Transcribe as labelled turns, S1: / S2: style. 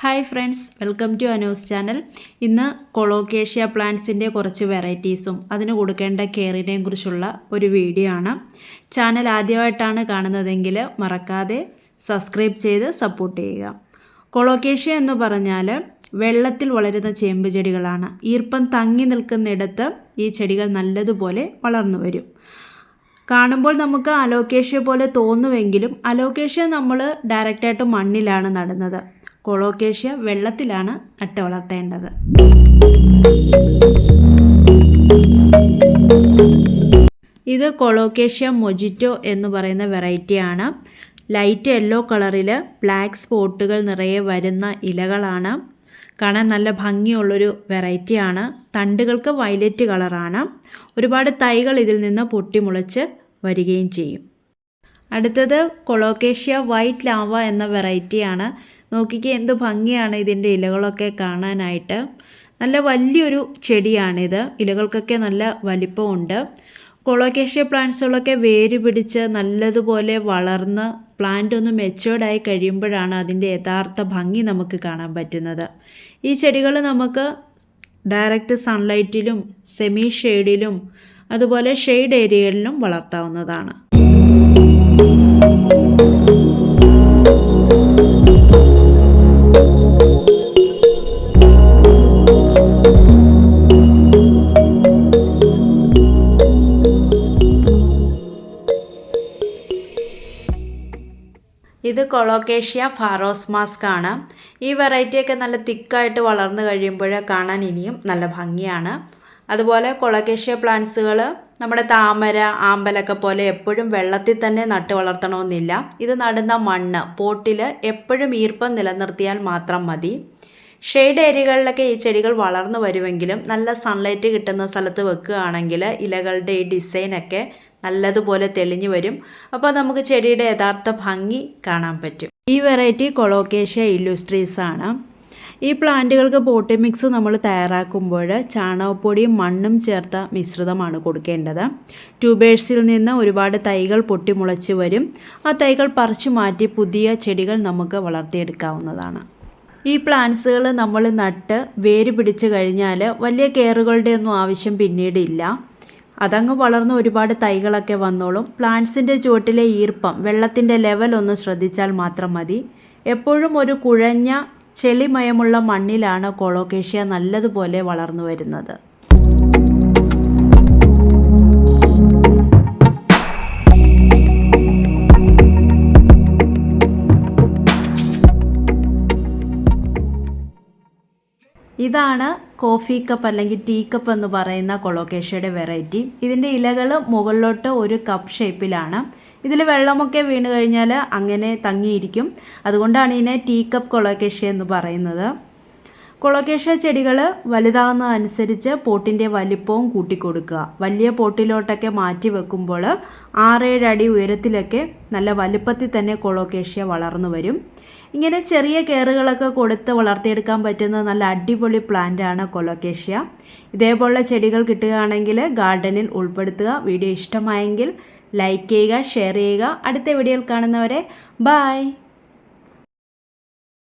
S1: Hi friends welcome to Anu's channel. ഇന്ന് colocasia പ്ലാന്റ്സിന്റെ കുറച്ച് വെറൈറ്റീസും അതിന് കൊടുക്കേണ്ട കെയറിനെയും കുറിച്ചുള്ള ഒരു വീഡിയോ ആണ്. ചാനൽ ആദ്യമായിട്ടാണ് കാണുന്നതെങ്കിൽ മറക്കാതെ സബ്സ്ക്രൈബ് ചെയ്ത് സപ്പോർട്ട് ചെയ്യുക. കൊളോക്കേഷ്യ എന്ന് പറഞ്ഞാൽ വെള്ളത്തിൽ വളരുന്ന ചേമ്പ് ചെടികളാണ്. ഈർപ്പം തങ്ങി നിൽക്കുന്നിടത്ത് ഈ ചെടികൾ നല്ലതുപോലെ വളർന്നു വരും. കാണുമ്പോൾ നമുക്ക് അലോക്കേഷ്യ പോലെ തോന്നുമെങ്കിലും അലോക്കേഷ്യ നമ്മൾ ഡയറക്റ്റായിട്ട് മണ്ണിലാണ് നടുന്നത്. കൊളോക്കേഷ്യ വെള്ളത്തിലാണ് നട്ട് വളർത്തേണ്ടത്. ഇത് കൊളോക്കേഷ്യ മൊജിറ്റോ എന്ന് പറയുന്ന വെറൈറ്റിയാണ്. ലൈറ്റ് യെല്ലോ കളറിൽ ബ്ലാക്ക് സ്പോട്ടുകൾ നിറയെ വരുന്ന ഇലകളാണ്. കാണാൻ നല്ല ഭംഗിയുള്ളൊരു വെറൈറ്റിയാണ്. തണ്ടുകൾക്ക് വയലറ്റ് കളറാണ്. ഒരുപാട് തൈകൾ ഇതിൽ നിന്ന് പൊട്ടിമുളച്ച് വരികയും ചെയ്യും. അടുത്തത് കൊളോക്കേഷ്യ വൈറ്റ് ലാവ എന്ന വെറൈറ്റിയാണ്. നോക്കിക്കേ എന്ത് ഭംഗിയാണ് ഇതിന്റെ ഇലകളൊക്കെ കാണാനായിട്ട്. നല്ല വലിയൊരു ചെടിയാണിത്. ഇലകൾക്കൊക്കെ നല്ല വലിപ്പമുണ്ട്. കൊളോക്കേഷ്യ പ്ലാന്റ്സുകളൊക്കെ വേര് പിടിച്ച് നല്ലതുപോലെ വളർന്ന് പ്ലാന്റ് ഒന്ന് മെച്ചുവേർഡായി കഴിയുമ്പോഴാണ് അതിന്റെ യഥാർത്ഥ ഭംഗി നമുക്ക് കാണാൻ പറ്റുന്നത്. ഈ ചെടികൾ നമുക്ക് ഡയറക്റ്റ് സൺലൈറ്റിലും സെമി ഷെയ്ഡിലും അതുപോലെ ഷെയ്ഡ് ഏരിയകളിലും വളർത്താവുന്നതാണ്. ഇത് കൊളോക്കേഷ്യ ഫാറോസ് മാസ്ക് ആണ്. ഈ വെറൈറ്റിയൊക്കെ നല്ല തിക്കായിട്ട് വളർന്നു കഴിയുമ്പോൾ കാണാൻ ഇനിയും നല്ല ഭംഗിയാണ്. അതുപോലെ കൊളോക്കേഷ്യ പ്ലാന്റ്സുകൾ നമ്മുടെ താമര ആമ്പലൊക്കെ പോലെ എപ്പോഴും വെള്ളത്തിൽ തന്നെ നട്ട് വളർത്തണമെന്നില്ല. ഇത് നടുന്ന മണ്ണ് പോട്ടിൽ എപ്പോഴും ഈർപ്പം നിലനിർത്തിയാൽ മാത്രം മതി. ഷെയ്ഡ് ഏരിയകളിലൊക്കെ ഈ ചെടികൾ വളർന്നു വരുമെങ്കിലും നല്ല സൺലൈറ്റ് കിട്ടുന്ന സ്ഥലത്ത് വെക്കുകയാണെങ്കിൽ ഇലകളുടെ ഈ ഡിസൈനൊക്കെ നല്ലതുപോലെ തെളിഞ്ഞു വരും. അപ്പോൾ നമുക്ക് ചെടിയുടെ യഥാർത്ഥ ഭംഗി കാണാൻ പറ്റും. ഈ വെറൈറ്റി കൊളോക്കേഷ്യ ഇല്ലുസ്ട്രീസ് ആണ്. ഈ പ്ലാന്റുകൾക്ക് പോട്ടി മിക്സ് നമ്മൾ തയ്യാറാക്കുമ്പോൾ ചാണകപ്പൊടിയും മണ്ണും ചേർത്ത മിശ്രിതമാണ് കൊടുക്കേണ്ടത്. ട്യൂബേഴ്സിൽ നിന്ന് ഒരുപാട് തൈകൾ പൊട്ടിമുളച്ച് വരും. ആ തൈകൾ പറിച്ചു മാറ്റി പുതിയ ചെടികൾ നമുക്ക് വളർത്തിയെടുക്കാവുന്നതാണ്. ഈ പ്ലാന്റ്സുകൾ നമ്മൾ നട്ട് വേര് പിടിച്ച് കഴിഞ്ഞാൽ വലിയ കെയറുകളുടെ ഒന്നും ആവശ്യം പിന്നീടില്ല. അതങ്ങ് വളർന്ന് ഒരുപാട് തൈകളൊക്കെ വന്നോളും. പ്ലാന്റ്സിന്റെ ചുവട്ടിലെ ഈർപ്പം വെള്ളത്തിന്റെ ലെവൽ ഒന്ന് ശ്രദ്ധിച്ചാൽ മാത്രം മതി. എപ്പോഴും ഒരു കുഴഞ്ഞ ചെളിമയമുള്ള മണ്ണിലാണ് കൊളോക്കേഷ്യ നല്ലതുപോലെ വളർന്നു വരുന്നത്. ഇതാണ് കോഫി കപ്പ് അല്ലെങ്കിൽ ടീ കപ്പ് എന്ന് പറയുന്ന കൊളോക്കേഷ്യയുടെ വെറൈറ്റി ഇതിന്റെ ഇലകൾ മുകളിലോട്ട് ഒരു കപ്പ് ഷേപ്പിലാണ് ഇതിൽ വെള്ളമൊക്കെ വീണ് കഴിഞ്ഞാൽ അങ്ങനെ തങ്ങിയിരിക്കും. അതുകൊണ്ടാണ് ഇതിനെ ടീ കപ്പ് കൊളോക്കേഷ്യ എന്ന് പറയുന്നത്. കൊളോക്കേഷ്യ ചെടികൾ വലുതാകുന്നതനുസരിച്ച് പോട്ടിന്റെ വലിപ്പവും കൂട്ടിക്കൊടുക്കുക. വലിയ പോട്ടിലോട്ടൊക്കെ മാറ്റി വെക്കുമ്പോൾ ആറേഴ് അടി ഉയരത്തിലൊക്കെ നല്ല വലുപ്പത്തിൽ തന്നെ കൊളോക്കേഷ്യ വളർന്നു വരും. ഇങ്ങനെ ചെറിയ കെയറുകളൊക്കെ കൊടുത്ത് വളർത്തിയെടുക്കാൻ പറ്റുന്ന നല്ല അടിപൊളി പ്ലാന്റാണ് കൊലോക്കേഷ്യ ഇതേപോലുള്ള ചെടികൾ കിട്ടുകയാണെങ്കിൽ ഗാർഡനിൽ ഉൾപ്പെടുത്തുക. വീഡിയോ ഇഷ്ടമായെങ്കിൽ ലൈക്ക് ചെയ്യുക ഷെയർ ചെയ്യുക. അടുത്ത വീഡിയോയിൽ കാണുന്നവരെ ബായ്